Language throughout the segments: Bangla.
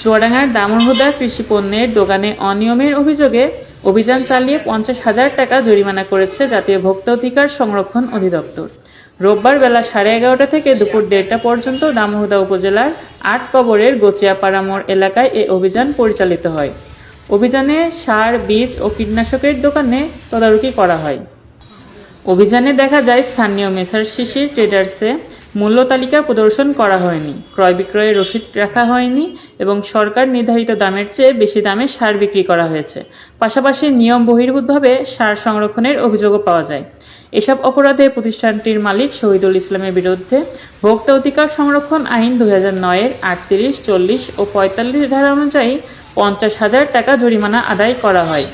চুয়াডাঙ্গার দামোহদা কৃষি পণ্যের দোকানে অনিয়মের অভিযোগে অভিযান চালিয়ে পঞ্চাশ হাজার টাকা জরিমানা করেছে জাতীয় ভোক্তা অধিকার সংরক্ষণ অধিদপ্তর। রোববার বেলা সাড়ে এগারোটা থেকে দুপুর দেড়টা পর্যন্ত দামোহদা উপজেলার আট কবরের গোচিয়াপাড়া মোড় এলাকায় এ অভিযান পরিচালিত হয়। অভিযানে সার, বীজ ও কীটনাশকের দোকানে তদারকি করা হয়। অভিযানে দেখা যায় স্থানীয় মেসার শিশির, ট্রেডার্সে মূল্য তালিকা প্রদর্শন করা হয়নি। ক্রয় বিক্রয়ের রসিদ রাখা হয়নি এবং সরকার নির্ধারিত দামের চেয়ে বেশি দামে সার বিক্রি করা হয়েছে। পাশাপাশি নিয়ম বহির্ভূতভাবে সার সংরক্ষণের অভিযোগও পাওয়া যায়। এসব অপরাধে প্রতিষ্ঠানটির মালিক শহীদুল ইসলামের বিরুদ্ধে ভোক্তা অধিকার সংরক্ষণ আইন দুই হাজার নয়ের আটত্রিশ, চল্লিশ ও পঁয়তাল্লিশ ধারা অনুযায়ী পঞ্চাশ হাজার টাকা জরিমানা আদায় করা হয়।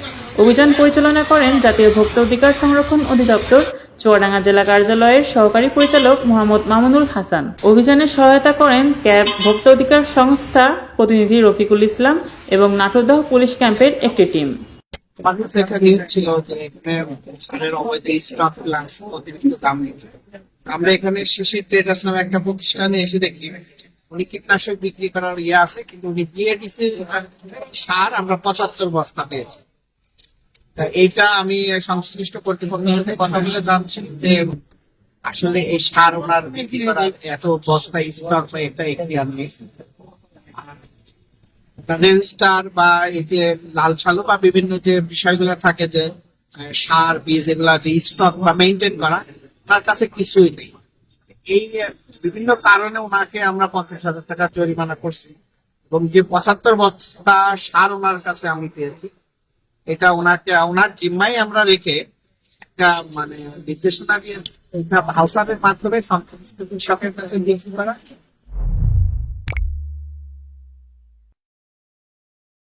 অভিযান পরিচালনা করেন জাতীয় ভোক্তা অধিকার সংরক্ষণ অধিদপ্তর চুয়াডাঙ্গা জেলা কার্যালয়ের সহকারী পরিচালক মোহাম্মদ মামুনুল হাসান। অভিযানে সহায়তা করেন ক্যাব ভোক্তা অধিকার সংস্থা প্রতিনিধি রফিকুল ইসলাম এবং নাটোরদহ পুলিশ ক্যাম্পের একটি টিম। আমার এখানে শিশির ট্রেডার্স নামে একটা প্রতিষ্ঠানে এসে দেখি, উনি কীটনাশক বিক্রি করার ইয়ে আছে, কিন্তু উনি বিএডিসি সার আমরা পঁচাত্তর বস্তা পেয়েছি। এইটা আমি সংশ্লিষ্ট কর্তৃপক্ষের সাথে কথা বলে জানছি যে আসলে এই সার ওনার বিক্রি করার এত বস্তা স্টক বা এটা একটি আমি রেজিস্টার বা এই যে লাল বা বিভিন্ন যে বিষয়গুলো থাকে যে সার, বীজ এগুলা যে স্টক বা মেনটেন করা, তার কাছে কিছুই নেই। এই বিভিন্ন কারণে ওনাকে আমরা পঞ্চাশ হাজার টাকা জরিমানা করছি এবং যে পঁচাত্তর বস্তা সার ওনার কাছে আমি পেয়েছি এটা ওনাকে, ওনার জিম্মাই আমরা রেখে একটা মানে নির্দেশনা দিয়ে এটা হাউসাপের মাধ্যমে সংশ্লিষ্ট কৃষকের কাছে করা